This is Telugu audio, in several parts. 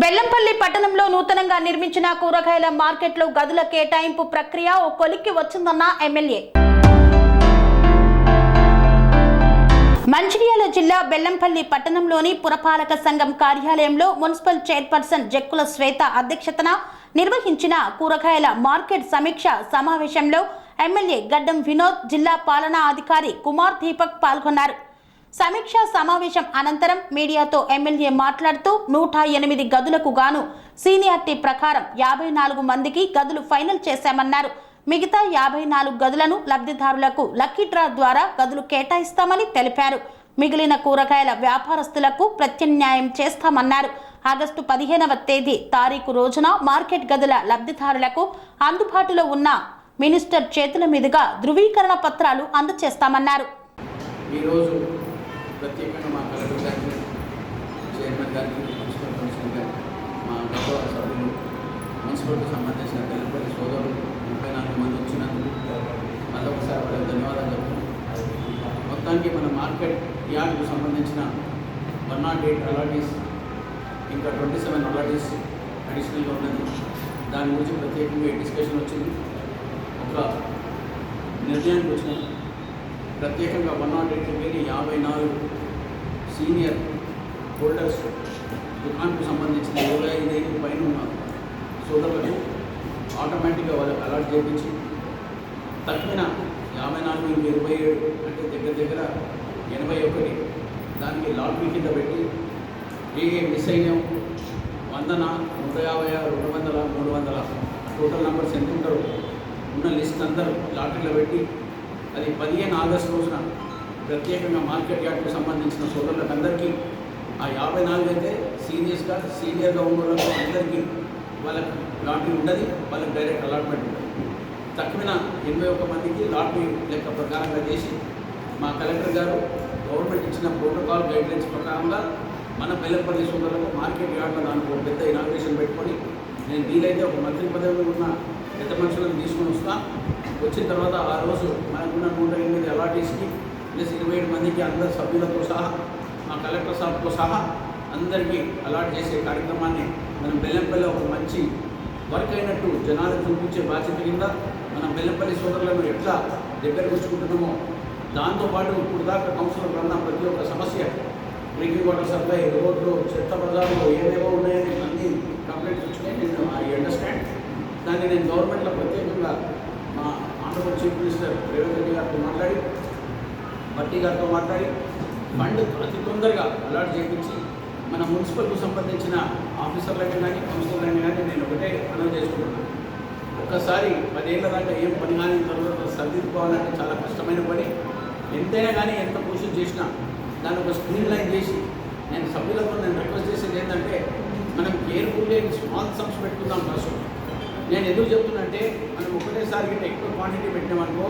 బెల్లంపల్లి పట్టణంలో నూతనంగా నిర్మించిన కూరగాయల మార్కెట్లో గదుల కేటాయింపు ప్రక్రియ ఓ కొలిక్కి వచ్చిందన్న ఎమ్మెల్యే. మంచిర్యాల జిల్లా బెల్లంపల్లి పట్టణంలోని పురపాలక సంఘం కార్యాలయంలో మున్సిపల్ చైర్పర్సన్ జక్కుల శ్వేత అధ్యక్షతన నిర్వహించిన కూరగాయల మార్కెట్ సమీక్ష సమావేశంలో ఎమ్మెల్యే గడ్డం వినోద్ జిల్లా పాలనా అధికారి కుమార్ దీపక్ పాల్గొన్నారు. సమీక్షా సమావేశం అనంతరం మీడియాతో ఎమ్మెల్యే మాట్లాడుతూ నూట ఎనిమిది గదులకు గాను సీనియారిటీ ప్రకారం యాభై నాలుగు మందికి గదులు ఫైనల్ చేశామన్నారు. మిగతా యాభై నాలుగు గదులను లబ్ధిదారులకు లక్కీ డ్రా ద్వారా గదులు కేటాయిస్తామని తెలిపారు. మిగిలిన కూరగాయల వ్యాపారస్తులకు ప్రత్యామ్నాయం చేస్తామన్నారు. ఆగస్టు పదిహేనవ తేదీ తారీఖు రోజున మార్కెట్ గదుల లబ్ధిదారులకు అందుబాటులో ఉన్న మినిస్టర్ చేతుల మీదుగా ధృవీకరణ పత్రాలు అందజేస్తామన్నారు ఈరోజు ప్రత్యేకంగా మా కలెక్టర్ గారికి చైర్మన్ గారికి మున్సిపల్ కమిషనర్ గారికి మా గౌరవ సభ్యులు మున్సిపల్కి సంబంధించిన తెలుపల్లి సోదరులు ముప్పై నాలుగు మంది వచ్చినందుకు మళ్ళీ ఒకసారి వాళ్ళకి ధన్యవాదాలు చెప్తున్నాం మొత్తానికి మన మార్కెట్ యార్డ్కు సంబంధించిన వన్ నాట్ ఎయిట్ అలాటీస్ ఇంకా ట్వంటీ సెవెన్ అలాటీస్ అడిషనల్గా ఉన్నది. దాని గురించి ప్రత్యేకంగా డిస్కషన్ వచ్చింది. ఒక నిర్ణయానికి వచ్చిన. ప్రత్యేకంగా వన్ నాట్ ఎయిట్ వెళ్ళి సీనియర్ హోల్డర్స్ దుకాణకు సంబంధించిన ఇరవై ఐదు పైన ఉన్న సోదరులకు ఆటోమేటిక్గా వాళ్ళకి అలాట్ చేయించి తక్కిన యాభై నాలుగు ఇంక ఇరవై ఏడు అంటే దగ్గర దగ్గర ఎనభై ఒకటి దానికి లాటరీ కింద పెట్టి ఏ ఏ మిస్ అయినాం వందన నూట యాభై ఆరు రెండు వందల మూడు వందల టోటల్ నెంబర్స్ ఎంత ఉంటారో ఉన్న లిస్ట్ అందరూ లాటరీలో పెట్టి అది పదిహేను ఆగస్టు రోజున ప్రత్యేకంగా మార్కెట్ యార్డ్కు సంబంధించిన సోదరులకు అందరికీ ఆ యాభై నాలుగు అయితే సీనియర్స్గా సీనియర్గా ఉన్న వాళ్ళకి అందరికీ వాళ్ళకి లాటరీ ఉండదు వాళ్ళకి డైరెక్ట్ అలాట్మెంట్ ఉంటుంది తక్కువ ఎనభై ఒక్క మందికి లాటరీ లెక్క ప్రకారంగా చేసి మా కలెక్టర్ గారు గవర్నమెంట్ ఇచ్చిన ప్రోటోకాల్ గైడ్లైన్స్ ప్రకారంగా మన బెల్లంపల్లి సోదరులకు మార్కెట్ యార్డ్లో దానికి ఒక పెద్ద ఇనాగ్రేషన్ పెట్టుకొని నేను వీలైతే ఒక మంత్రి పదవిలో ఉన్న పెద్ద మనుషులను తీసుకొని వస్తాను వచ్చిన తర్వాత ఆ రోజు మనకున్న నూట ఎనిమిది అలాటీస్కి ప్లస్ ఇరవై ఏడు మందికి అందరి సభ్యులతో సహా మా కలెక్టర్ సాబ్తో సహా అందరికీ అలాట్ చేసే కార్యక్రమాన్ని మనం బెల్లంపల్లి ఒక మంచి వర్క్ అయినట్టు జనాలకు చూపించే బాధ్యత కింద మనం బెల్లంపల్లి సోదరులను ఎట్లా దగ్గర కూర్చుకుంటున్నామో దాంతోపాటు ఇప్పుడు దాకా కౌన్సిలర్ అన్న ప్రతి ఒక్క సమస్య డ్రింకింగ్ వాటర్ సప్లై రోడ్లు చెత్త బజార్లు ఏవేవో ఉన్నాయని అన్ని కంప్లైంట్స్ వచ్చినాయి నేను ఐ అండర్స్టాండ్ దాన్ని నేను గవర్నమెంట్లో ప్రత్యేకంగా మా ఆంధ్రప్రదేశ్ చీఫ్ మినిస్టర్ రేవంత్ రెడ్డి గారితో మాట్లాడి భట్టి గారితో మాట్లాడి ఫండ్ అతి తొందరగా అలాట్ చేయించి మన మున్సిపల్కు సంబంధించిన ఆఫీసర్లైనా కానీ కౌన్సిలర్లకి కానీ నేను ఒకటే మనవి చేసుకుంటున్నాను ఒక్కసారి పదేళ్ళ దాకా ఏం పని కానీ తర్వాత సర్దిద్దుకోవాలంటే చాలా కష్టమైన పని. ఎంతైనా కానీ ఎంత కృషి చేసినా దాన్ని ఒక స్క్రీన్ లైన్ చేసి నేను సభ్యులతో నేను రిక్వెస్ట్ చేసేది ఏంటంటే మనం కేర్ఫుల్లీ స్మాల్ సమ్స్ పెట్టుకుందాం ఫస్ట్. నేను ఎందుకు చెప్తున్నంటే మనం ఒకటేసారి ఎక్కువ క్వాంటిటీ పెట్టినామనుకో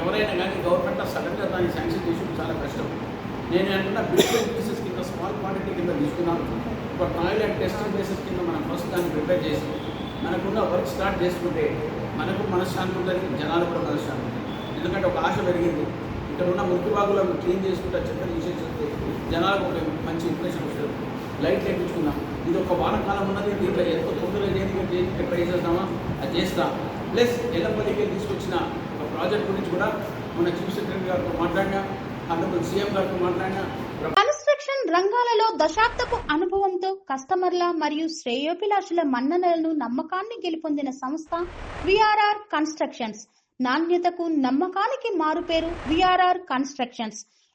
ఎవరైనా కానీ గవర్నమెంట్ సడన్గా దాన్ని శాంక్షన్ చేసుకుంటే చాలా కష్టం. నేను అంటున్నా బిల్డింగ్ పీసెస్ కింద స్మాల్ క్వాంటిటీ కింద తీసుకున్నాను. ఒక ట్రయల్ అండ్ టెస్టింగ్ బేసెస్ కింద మనం ఫస్ట్ దాన్ని ప్రిపేర్ చేసి మనకున్న వర్క్ స్టార్ట్ చేసుకుంటే మనకు మనశ్శాంతి ఉంటుంది జనాలు కూడా మనశ్శాంతి ఉంటుంది ఎందుకంటే ఒక ఆశ పెరిగింది. ఇక్కడ ఉన్న మురికి బాగులను క్లీన్ చేసుకుంటే చెత్త తీసేసేస్తే జనాలకు ఒక మంచి ఇంప్రెషన్ వస్తుంది. లైట్ వేయించుకుందాం ఇది ఒక వానకాలం ఉన్నది. దీంట్లో ఎంత తొందరగా దేనికి దేనికి ట్రై చేస్తామా అది చేస్తాం. ప్లస్ ఎల్లపల్లికి తీసుకొచ్చిన ప్రాజెక్ట్ గురించి కూడా మన చీఫ్ సెక్రటరీ గారితో మాట్లాడినా అన్నప్పుడు సీఎం గారితో మాట్లాడినా కన్స్ట్రక్షన్ రంగాలలో దశాబ్దపు అనుభవంతో కస్టమర్ల మరియు శ్రేయోభిలాషుల మన్ననలను నమ్మకాన్ని గెలుపొందిన సంస్థ విఆర్ఆర్ కన్స్ట్రక్షన్స్. నాణ్యతకు నమ్మకానికి మారుపేరు VRR constructions.